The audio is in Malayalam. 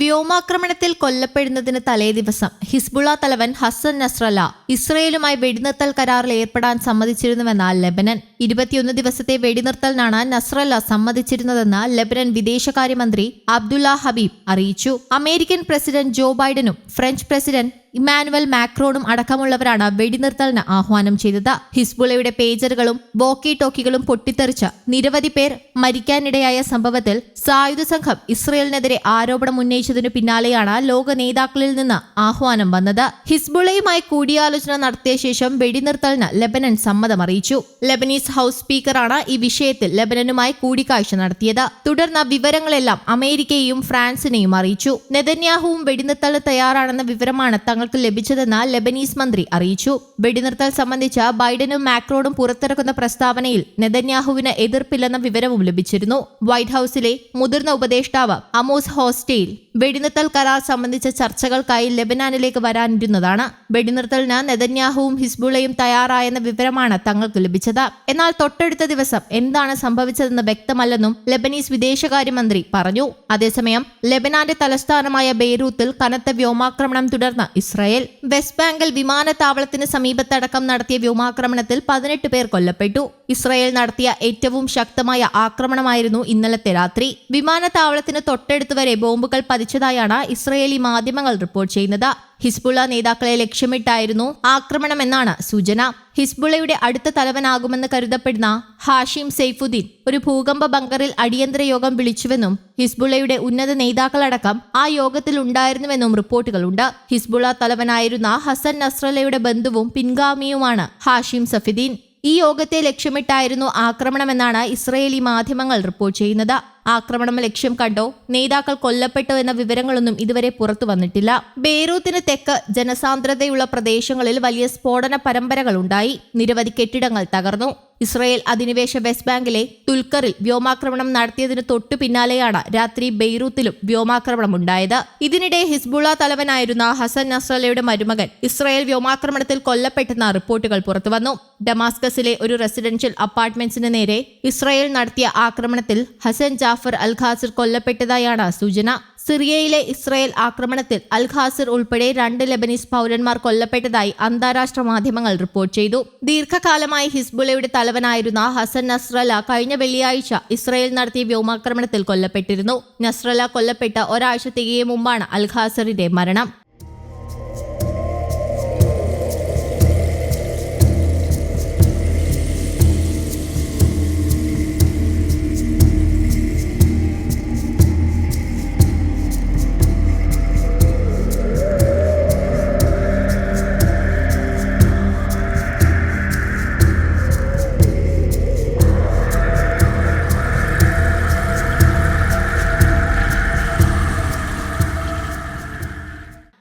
വ്യോമാക്രമണത്തിൽ കൊല്ലപ്പെടുന്നതിന് തലേദിവസം ഹിസ്ബുള തലവൻ ഹസൻ നസ്രല ഇസ്രയേലുമായി വെടിനിർത്തൽ കരാറിൽ ഏർപ്പെടാൻ സമ്മതിച്ചിരുന്നുവെന്ന ലെബനൻ ഇരുപത്തിയൊന്ന് ദിവസത്തെ വെടിനിർത്തലിനാണ് നസ്രല്ല സമ്മതിച്ചിരുന്നതെന്ന് ലെബനൻ വിദേശകാര്യമന്ത്രി അബ്ദുല്ല ഹബീബ് അറിയിച്ചു. അമേരിക്കൻ പ്രസിഡന്റ് ജോ ബൈഡനും ഫ്രഞ്ച് പ്രസിഡന്റ് ഇമാനുവൽ മാക്രോണും അടക്കമുള്ളവരാണ് വെടിനിർത്തലിന് ആഹ്വാനം ചെയ്തത്. ഹിസ്ബുളയുടെ പേജറുകളും വോക്കി ടോക്കികളും പൊട്ടിത്തെറിച്ച് നിരവധി പേർ മരിക്കാനിടയായ സംഭവത്തിൽ സായുധ സംഘം ഇസ്രയേലിനെതിരെ ആരോപണം ഉന്നയിച്ചതിനു പിന്നാലെയാണ് ലോക നേതാക്കളിൽ നിന്ന് ആഹ്വാനം വന്നത്. ഹിസ്ബുളയുമായി കൂടിയാലോചന നടത്തിയ ശേഷം വെടിനിർത്തലിന് ലെബനൻ സമ്മതം അറിയിച്ചു ലെബനീസ് ഹൌസ് സ്പീക്കറാണ് ഈ വിഷയത്തിൽ ലെബനനുമായി കൂടിക്കാഴ്ച നടത്തിയത്. തുടർന്ന് വിവരങ്ങളെല്ലാം അമേരിക്കയെയും ഫ്രാൻസിനെയും അറിയിച്ചു. നെതന്യാഹുവും വെടിനിർത്തൽ തയ്യാറാണെന്ന വിവരമാണ് തങ്ങൾക്ക് ലഭിച്ചതെന്ന് ലെബനീസ് മന്ത്രി അറിയിച്ചു. വെടിനിർത്തൽ സംബന്ധിച്ച ബൈഡനും മാക്രോണും പുറത്തിറക്കുന്ന പ്രസ്താവനയിൽ നെതന്യാഹുവിന് എതിർപ്പില്ലെന്ന വിവരവും ലഭിച്ചിരുന്നു. വൈറ്റ് ഹൌസിലെ മുതിർന്ന ഉപദേഷ്ടാവ് അമോസ് ഹോസ്റ്റെയിൽ വെടിനിർത്തൽ കരാർ സംബന്ധിച്ച ചർച്ചകൾക്കായി ലെബനാനിലേക്ക് വരാനിരുന്നതാണ്. വെടിനിർത്തലിന് നെതന്യാഹുവും ഹിസ്ബുളയും തയ്യാറായെന്ന വിവരമാണ് തങ്ങൾക്ക് ലഭിച്ചത്. എന്നാൽ തൊട്ടടുത്ത ദിവസം എന്താണ് സംഭവിച്ചതെന്ന് വ്യക്തമല്ലെന്നും ലെബനീസ് വിദേശകാര്യമന്ത്രി പറഞ്ഞു. അതേസമയം ലെബനാന്റെ തലസ്ഥാനമായ ബെയ്റൂത്തിൽ കനത്ത വ്യോമാക്രമണം തുടർന്ന് ഇസ്രായേൽ. വെസ്റ്റ് ബാങ്കിൽ വിമാനത്താവളത്തിന് സമീപത്തടക്കം നടത്തിയ വ്യോമാക്രമണത്തിൽ പതിനെട്ട് പേർ കൊല്ലപ്പെട്ടു. ഇസ്രായേൽ നടത്തിയ ഏറ്റവും ശക്തമായ ആക്രമണമായിരുന്നു ഇന്നലത്തെ രാത്രി. വിമാനത്താവളത്തിന് തൊട്ടടുത്ത് വരെ ബോംബുകൾ പതിച്ചതായാണ് ഇസ്രയേലി മാധ്യമങ്ങൾ റിപ്പോർട്ട് ചെയ്യുന്നത്. ഹിസ്ബുള്ള നേതാക്കളെ ലക്ഷ്യമിട്ടായിരുന്നു ആക്രമണമെന്നാണ് സൂചന. ഹിസ്ബുള്ളയുടെ അടുത്ത തലവനാകുമെന്ന് കരുതപ്പെടുന്ന ഹാഷിം സെയ്ഫുദ്ദീൻ ഒരു ഭൂകമ്പ ബങ്കറിൽ അടിയന്തര യോഗം വിളിച്ചുവെന്നും ഹിസ്ബുള്ളയുടെ ഉന്നത നേതാക്കളടക്കം ആ യോഗത്തിൽ ഉണ്ടായിരുന്നുവെന്നും റിപ്പോർട്ടുകളുണ്ട്. ഹിസ്ബുള്ള തലവനായിരുന്ന ഹസൻ നസ്രലയുടെ ബന്ധുവും പിൻഗാമിയുമാണ് ഹാഷിം സഫിദ്ദീൻ ഈ യോഗത്തെ ലക്ഷ്യമിട്ടായിരുന്നു ആക്രമണമെന്നാണ് ഇസ്രയേലി മാധ്യമങ്ങൾ റിപ്പോർട്ട് ചെയ്യുന്നത്. ആക്രമണം ലക്ഷ്യം കണ്ടോ? നേതാക്കൾ കൊല്ലപ്പെട്ടോ എന്ന വിവരങ്ങളൊന്നും ഇതുവരെ പുറത്തു വന്നിട്ടില്ല. ബെയ്റൂത്തിന് തെക്ക് ജനസാന്ദ്രതയുള്ള പ്രദേശങ്ങളിൽ വലിയ സ്ഫോടന പരമ്പരകൾ ഉണ്ടായി നിരവധി കെട്ടിടങ്ങൾ തകർന്നു. ഇസ്രയേൽ അധിനിവേശ വെസ്റ്റ് ബാങ്കിലെ തുൽക്കറിൽ വ്യോമാക്രമണം നടത്തിയതിന് തൊട്ടു പിന്നാലെയാണ് രാത്രി ബെയ്റൂത്തിലും വ്യോമാക്രമണം ഉണ്ടായത് ഇതിനിടെ ഹിസ്ബുള്ള തലവനായിരുന്ന ഹസൻ നസ്രലയുടെ മരുമകൻ ഇസ്രയേൽ വ്യോമാക്രമണത്തിൽ കൊല്ലപ്പെട്ടെന്ന റിപ്പോർട്ടുകൾ പുറത്തുവന്നു. ഡമാസ്കസിലെ ഒരു റെസിഡൻഷ്യൽ അപ്പാർട്ട്മെന്റ്സിന് നേരെ ഇസ്രയേൽ നടത്തിയ ആക്രമണത്തിൽ ഹസൻ ജാഫർ അൽ ഖാസിർ കൊല്ലപ്പെട്ടതായാണ് സൂചന. സിറിയയിലെ ഇസ്രയേൽ ആക്രമണത്തിൽ അൽ ഖാസിർ ഉൾപ്പെടെ രണ്ട് ലെബനീസ് പൗരന്മാർ കൊല്ലപ്പെട്ടതായി അന്താരാഷ്ട്ര മാധ്യമങ്ങൾ റിപ്പോർട്ട് ചെയ്തു. ദീർഘകാലമായി ഹിസ്ബുളയുടെ തലവനായിരുന്ന ഹസൻ നസ്രല കഴിഞ്ഞ വെള്ളിയാഴ്ച ഇസ്രയേൽ നടത്തിയ വ്യോമാക്രമണത്തിൽ കൊല്ലപ്പെട്ടിരുന്നു. നസ്രല കൊല്ലപ്പെട്ട ഒരാഴ്ച തികയും മുമ്പാണ് അൽ ഖാസിറിന്റെ മരണം.